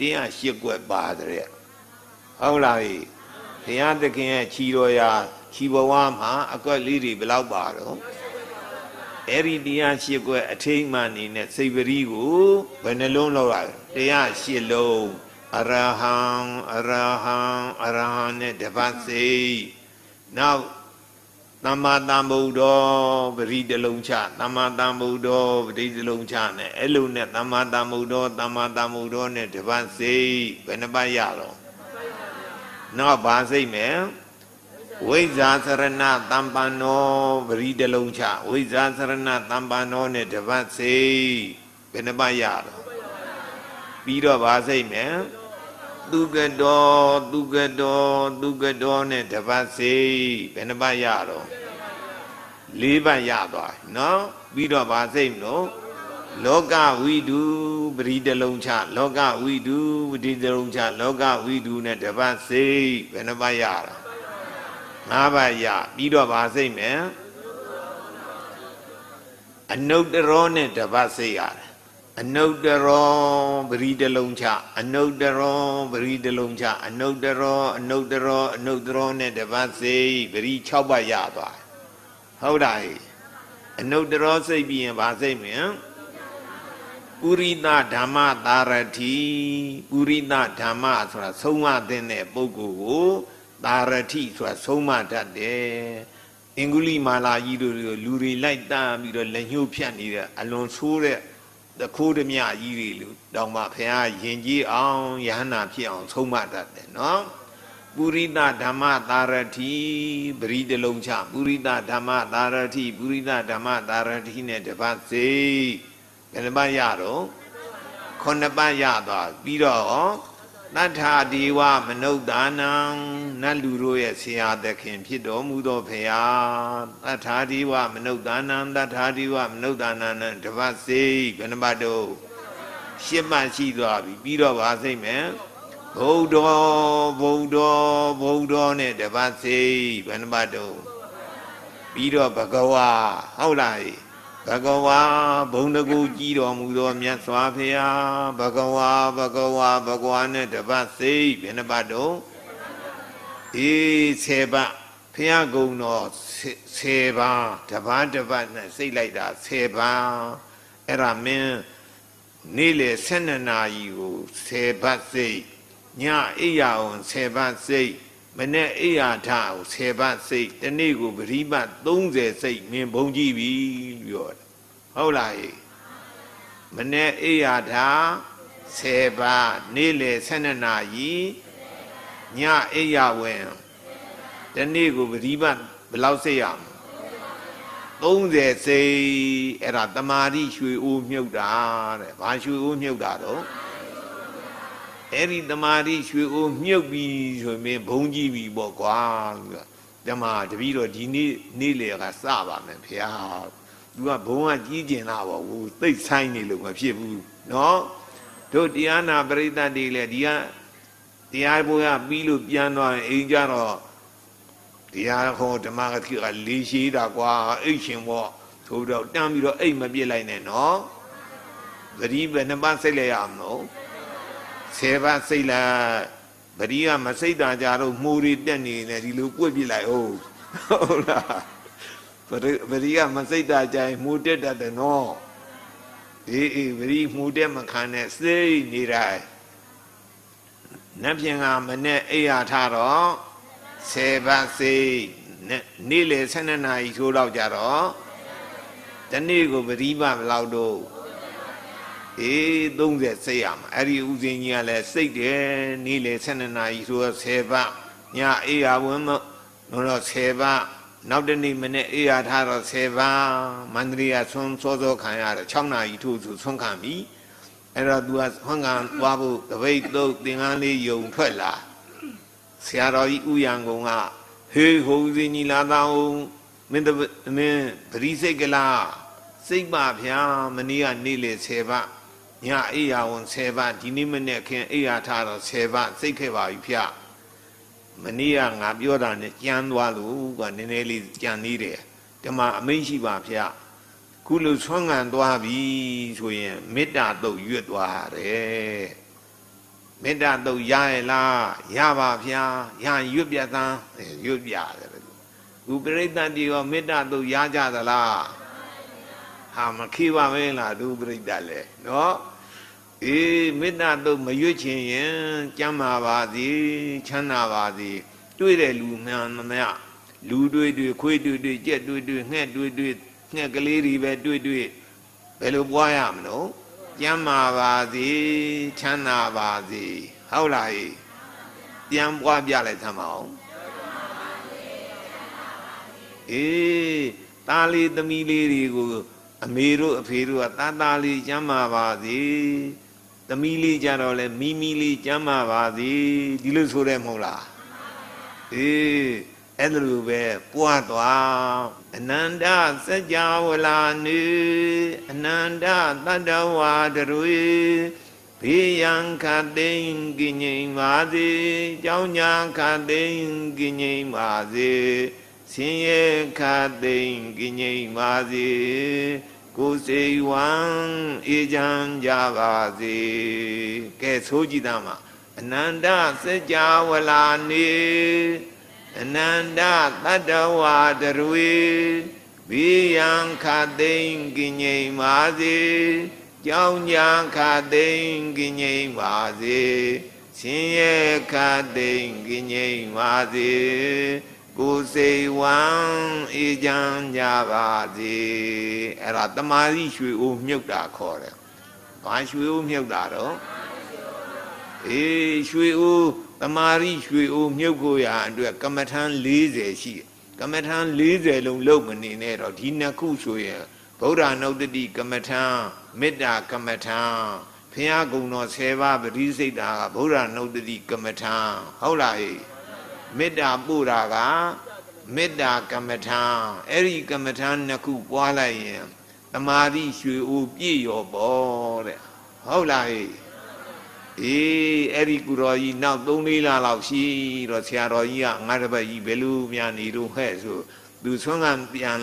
တရားရှစ်ကွက်ပါတယ်ဟုတ်လားဟိဘုရားသခင်ရဲ့ခြီတော်ရာခြီဘဝမှာအကွက်လေးတွေဘယ်လောက်ပါတော့အဲ့ဒီတရားရှစ်ကွက်အထိတ်မှန်နေတဲ့စိတ်ပရိကိုဘယ်နှလုံးလောက်ရလဲတရားရှစ်လုံးအရဟံအရဟံအရဟံနဲ့တပတ်စိတ်နောက် သမ္မာသမ္ဗုဒ္ဓောပရိတလုံးချသမ္မာသမ္ဗုဒ္ဓောပရိတလုံးချနဲ့အဲ့လိုနဲ့သမ္မာသမ္ဗုဒ္ဓောသမ္မာသမ္ဗုဒ္ဓောနဲ့တပတ်စိတ်ဘယ်နှပတ်ရတော့နောက်ဘာစိတ်မယ်ဝိဇ္ဇာစရဏတမ္ပန္နောပရိတလုံးချဝိဇ္ဇာစရဏတမ္ပန္နောနဲ့တပတ်စိတ်ဘယ်နှပတ်ရတော့ပြီးတော့ဘာစိတ်မယ်သူကတော်သူကတော်သူကတော်နဲ့တပတ်စိတ်ဘယ်နှပတ်ရတော့ လေးပတ်ရသွားပြီနော်ပြီးတော့ဗာစိတ်မလို့လောကဝိတုပရိတလုံးချလောကဝိတုပရိတလုံးချလောကဝိတုနဲ့တပတ်စိတ်ဘယ်နှပတ်ရတာငါးပတ်ရပြီးတော့ဗာစိတ်မယ်အနုတ္တရောနဲ့တပတ်စိတ်ရတယ်အနုတ္တရောပရိတလုံးချအနုတ္တရောပရိတလုံးချအနုတ္တရောအနုတ္တရောအနုတ္တရောနဲ့တပတ်စိတ်ပရိ6ပတ်ရသွားတယ် ဟုတ်တာဟိအနုတ္တရောစိတ်ပြီးရင်ဗာစိတ်မြင်ပုရိသဓမ္မသာရတိပုရိသဓမ္မဆိုတာဆုံးမတဲ့ပုဂ္ဂိုလ်ကိုသာရတိဆိုတာဆုံးမတတ်တယ်အင်္ဂုလိမာလာကြီးတို့လူတွေလိုက်တန်းပြီးတော့လက်ညှိုးဖြတ်နေတဲ့အလွန်ဆိုးတဲ့တခိုးဓမြကြီးတွေလူတောင်မှဖះယင်ကြီးအောင်ယဟနာဖြစ်အောင်ဆုံးမတတ်တယ်နော် ပုရိသဓမ္မသာရတိပရိတလုံးချပုရိသဓမ္မသာရတိပုရိသဓမ္မသာရတိနဲ့တပတ်စေဘယ်နှပတ်ရတော့ခုနှစ်ပတ်ရသွားပြီးတော့တထာဒီဝမနုဿာနံနတ်လူတို့ရဲ့ဆရာသခင် ဖြစ်တော်မူသောဖရာတထာဒီဝမနုဿာနံတထာဒီဝမနုဿာနံနဲ့တပတ်စေဘယ်နှပတ်တော့ရှစ်ပတ်ရှိသွားပြီပြီးတော့ဗာစိတ်မယ် ဗုဒ္ဓဗုဒ္ဓဗုဒ္ဓနဲ့တပတ်စေဘယ်နှပတ်တော့ပြီးတော့ဘဂဝါဟုတ်လားဘဂဝါဘုံတကူကြည်တော်မူသောမြတ်စွာဘုရားဘဂဝါဘဂဝါဘဂဝါနဲ့တပတ်စိတ်ဘယ်နှပတ်တော့အေး10ပတ်ဘုရားကုံတော်10ပါးတပတ်တပတ်နဲ့စိတ်လိုက်တာ10ပါးအဲ့ဒါမင်းနေ့လေ12နာရီကို10ပတ်စိတ် ညအိယာအောင်10ပတ်စိတ်မနေ့အိယာထအောင်10ပတ်စိတ်တနေ့ကိုပရိပတ်30စိတ်မင်းဘုံကြည့်ပြီပြောတယ်ဟုတ်လားဟေ့မနေ့အိယာထ10ပတ်နေ့လေ12နာရီညအိယာဝင်တနေ့ကိုပရိပတ်ဘယ်လောက်စိတ်ရမလဲ30စိတ်အဲ့ဒါတမာတိရွှေအိုးမြုပ်တာတဲ့ဘာရွှေအိုးမြုပ်တာတော့ အဲ့ဒီတမာတိရွှေအိုးမြုပ်ပြီးဆိုရင်ဘုံကြည့်ပြီပေါ့ကွာဓမ္မတပည့်တော်ဒီနေ့နေ့လေကစပါမယ်ဖေဟာသူကဘုံကကြီးကျင်လာပါဘူးသိတ်ဆိုင်နေလို့မဖြစ်ဘူးเนาะတို့တရားနာပရိသတ်တွေလည်းဒီကတရားဘုရားပြီးလို့ပြန်သွားရင်အိမ်ကြတော့တရားဟောဓမ္မကတိကလေးရှိတာကွာအိတ်ရှင်ပေါ့သို့တော့တန်းပြီးတော့အိတ်မပြစ်လိုက်နဲ့နော်သတိပဲနှစ်ပါးစိတ်လိုက်ရအောင်နော် ဆယ်ပါးစိတ်လိုက်ဗတိကမစိတ်တာကြတော့မှုတွေတက်နေနေဒီလိုကွက်ပြစ်လိုက်ဟုတ်ဟုတ်လားဗတိကမစိတ်တာကြရင်မှုတက်တတ်တယ်နော်အေးအေးဗတိမှုတက်မခံနဲ့စိတ်နေတိုင်းနတ်ပြင်ကမနဲ့အိယာထတော့ဆေပါစေနေ့လေ12နာရီထိုးတော့ကြတော့တနေ့ကိုပရိမဘလောက်တော့ အေး30စိတ်ရမှာအဲ့ဒီဥစဉ်ကြီးကလည်းစိတ်တယ်နေ့လေ12နာရီဆိုတော့10ပတ်ညအေးရဝင်မတော့10ပတ်နောက်တနေ့မနေ့အေးရထားတော့10ပတ်မန္တလေးကဆွန်းစောစောခံရတယ်6နာရီထိုးဆိုဆွန်းခံပြီအဲ့တော့ तू ကဟွန်းကန်သွားဖို့တပိတ်သုတ်သင်္ကန်းလေးယုံထွက်လာဆရာတော်ကြီးဥယံကုံကဟေးဟိုစင်းကြီးလာတောင်းမင်းတမင်းပရိစိတ်ကလားစိတ်ပါဗျာမနေ့ကနေ့လေ10ပတ် ညအိယာဝန်10ပတ်ဒီနေ့မနေ့ခင်အိယာထားတော့10ပတ်စိတ်ခဲ့ပါပြီဗျမနေ့ကငါပြောတာနဲ့ကြမ်းသွားလို့ကနည်းနည်းလေးကြံနေတယ်ဓမ္မအမိန့်ရှိပါဗျာခုလိုဆွမ်းငံသွားပြီဆိုရင်မေတ္တာတုတ်ရွတ်သွားတယ်မေတ္တာတုတ်ရရဲ့လားရပါဗျာရရင်ရွတ်ပြသန်းအဲရွတ်ပြတယ်ခုပြိဋ္ဌာန်ဒီရောမေတ္တာတုတ်ရကြသလား ဟာမခေပါမဲလားသူပြိဋ္ဌာန်လဲနော်အေးမေတ္တာတုတ်မရွတ်ချင်ရင်ကျမ်းမာပါစေချမ်းသာပါစေတွေ့တဲ့လူမှန်မမလူတွေ့တွေ့ခွေးတွေ့တွေ့ကြက်တွေ့တွေ့ငှက်တွေ့တွေ့ငှက်ကလေးတွေပဲတွေ့တွေ့ဘယ်လိုပွားရမလို့ကျမ်းမာပါစေချမ်းသာပါစေဟုတ်လားဟိပြန်ပွားပြလိုက်သမ်းပါအောင်အေးသားလေးသမီးလေးတွေကို အမေတို့အဖေတို့ကသားသားလေးကျမ်းမာပါစေသမီးလေးကြတော့လဲမိမိလေးကျမ်းမာပါစေဒီလိုဆိုတယ်မဟုတ်လားအေးအဲ့ဒါလိုပဲပွားသွားအနန္တစัจ java လာနေအနန္တတတ္တဝါတတွေဘေးရန်ခတ်သိမ်းကင်းငြိမ်ပါစေကြောင်းညာခတ်သိမ်းကင်းငြိမ်ပါစေဆင်းရဲခတ်သိမ်းကင်းငြိမ်ပါစေ ကိုယ်စိတ်ဝမ်းအေးချမ်းကြပါစေကဲဆိုကြည့်သားမှာအနန္တစัจ java လာနေအနန္တတတ္တဝါတတွေဘိယံခသိင်္ဂိငိမ့်ပါစေကြောင်းညာခသိင်္ဂိငိမ့်ပါစေဆင်းရဲခသိင်္ဂိငိမ့်ပါစေ ကိုယ်စိတ်ဝမ်းအေးချမ်းကြပါစေအဲ့ဒါတမာရီရွှေအိုးမြုပ်တာခေါ်တယ်ဘာရွှေအိုးမြုပ်တာတော့အေးရွှေအိုးတမာရီရွှေအိုးမြုပ်ကိုရအတွက်ကမ္မထမ်း40ရှိတယ်ကမ္မထမ်း40လုံးလုံးမနေနဲ့တော့ဒီနှစ်ခုဆိုရင်ဗုဒ္ဓနုတ္တိကမ္မထမ်းမေတ္တာကမ္မထမ်းဖျားကုံတော်10ပါးပရိစိတ်တာကဗုဒ္ဓနုတ္တိကမ္မထမ်းဟုတ်လားဟဲ့ မေတ္တာပို့တာကမေတ္တာကမ္မထမ်းအဲ့ဒီကမ္မထမ်းနှစ်ခုပွားလိုက်ရင်တမာတိရွှေအိုးပြည့်ရောပေါ့တဲ့ဟုတ်လားဟဲ့အေးအဲ့ဒီကုတော်ကြီးနောက်3-4လလောက်ရှိတော့ဆရာတော်ကြီးကငါတပတ်ကြီးဘယ်လိုများနေတော့ဟဲ့ဆိုသူဆွမ်းကပြန်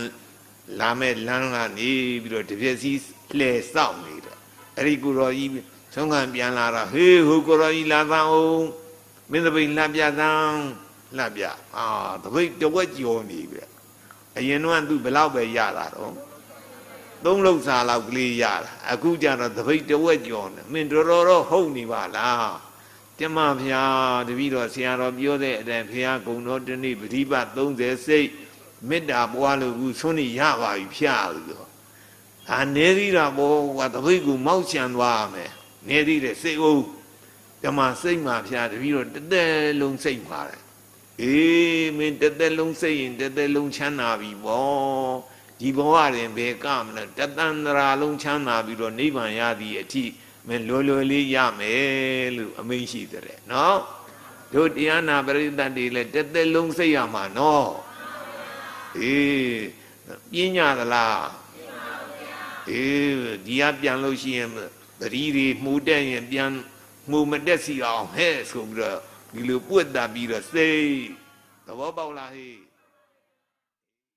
လာမဲ့လမ်းကနေပြီးတော့တပြက်စီလှဲစောင့်နေတယ်အဲ့ဒီကုတော်ကြီးဆွမ်းကပြန်လာတော့ဟေးဟိုကုတော်ကြီးလာသန်းအောင်မင်းတပိတ်လှပြသန်း လှပြအာတပိတ်တဝက်ကြော်နေပြီအရင်တော့သူဘယ်လောက်ပဲရတာတော့သုံးလုံးစာလောက်ကလေးရတာအခုကျတော့တပိတ်တဝက်ကြော်နေမင်းတော်တော်တော့ဟုတ်နေပါလားကျမဖျားတပည့်တော်ဆရာတော်ပြောတဲ့အတိုင်းဖျားကုံတော်တနေ့ပฏิပတ်30စိတ်မေတ္တာပွားလို့ခုဆွနေရပါပြီဖျားလို့ပြောအာနေသီးတာဘောကတပိတ်ကူမောက်ချန်သွားမယ်နေသီးတဲ့စိတ်အုပ်ဓမ္မစိတ်မှဖျားတပည့်တော်တသက်လုံးစိတ်မှာတယ် အေးမင်းတသက်လုံးစိတ်ရင်တသက်လုံးချမ်းသာပြီဘောဒီဘဝတွင်ဘယ်ကမလဲတသန္တရာလုံးချမ်းသာပြီးတော့နိဗ္ဗာန်ရသည်အထိမင်းလွယ်လွယ်လေးရမယ်လို့အမိန့်ရှိတဲ့နော်တို့တရားနာပရိသတ်တွေလည်းတသက်လုံးစိတ်ရမှာနော်အေးပြင်းညသလားအေးဒီကပြန်လို့ရှိရင်တတိတွေမှုတက်ရင်ပြန်မှုမတက်စီအောင်ဟဲ့ဆိုပြီးတော့ ဒီလိုပွတ်တာပြီးတော့စိတ်သဘောပေါက်လားဟေး